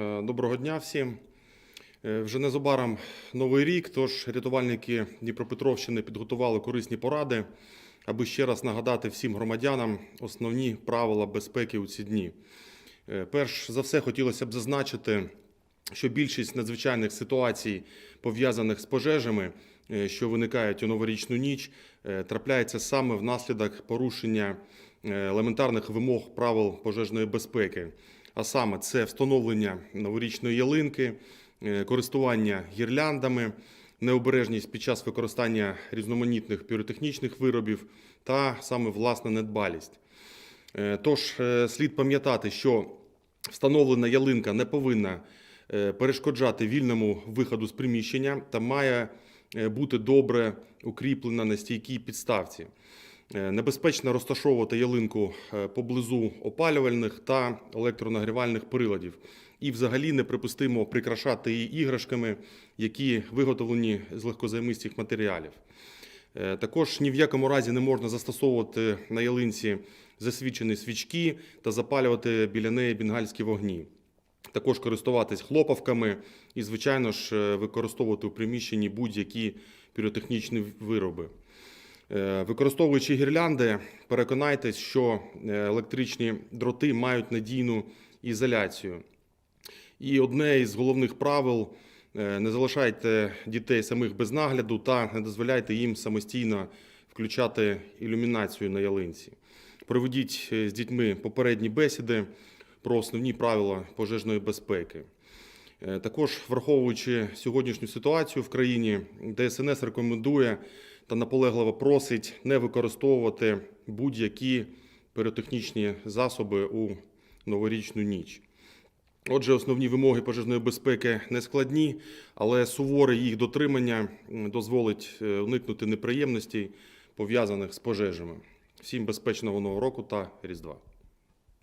Е, Доброго дня всім. Е, Вже незабаром новий рік, тож рятувальники Дніпропетровщини підготували корисні поради, аби ще раз нагадати всім громадянам основні правила безпеки у ці дні. Е, Перш за все, хотілося б зазначити, що більшість надзвичайних ситуацій, пов'язаних з пожежами, що виникають у новорічну ніч, трапляється саме внаслідок порушення елементарних вимог правил пожежної безпеки. А саме це встановлення новорічної ялинки, е, користування гірляндами, необережність під час використання різноманітних піротехнічних виробів та саме власна недбалість. Е, Тож е, слід пам'ятати, що встановлена ялинка не повинна перешкоджати вільному виходу з приміщення та має бути добре укріплена на стійкій підставці. Е, Небезпечно розташовувати ялинку е, поблизу опалювальних та електронагрівальних приладів. І взагалі неприпустимо прикрашати її іграшками, які виготовлені з легкозаймистих матеріалів. Е, Також ні в якому разі не можна застосовувати на ялинці засвічені свічки та запалювати біля неї бенгальські вогні. Також користуватись хлопавками і, звичайно ж, використовувати у приміщенні будь-які піротехнічні вироби. Е, Використовуючи гірлянди, переконайтесь, що е, електричні дроти мають надійну ізоляцію. І одне із головних правил е, не залишайте дітей самих без нагляду та не дозволяйте їм самостійно включати ілюмінацію на ялинці. Проведіть з дітьми попередні бесіди про основні правила пожежної безпеки. Також, враховуючи сьогоднішню ситуацію в країні, ДСНС рекомендує та наполегливо просить не використовувати будь-які піротехнічні засоби у новорічну ніч. Отже, основні вимоги пожежної безпеки не складні, але суворе їх дотримання дозволить е, уникнути неприємностей, пов'язаних з пожежами. Всім безпечного нового року та Різдва.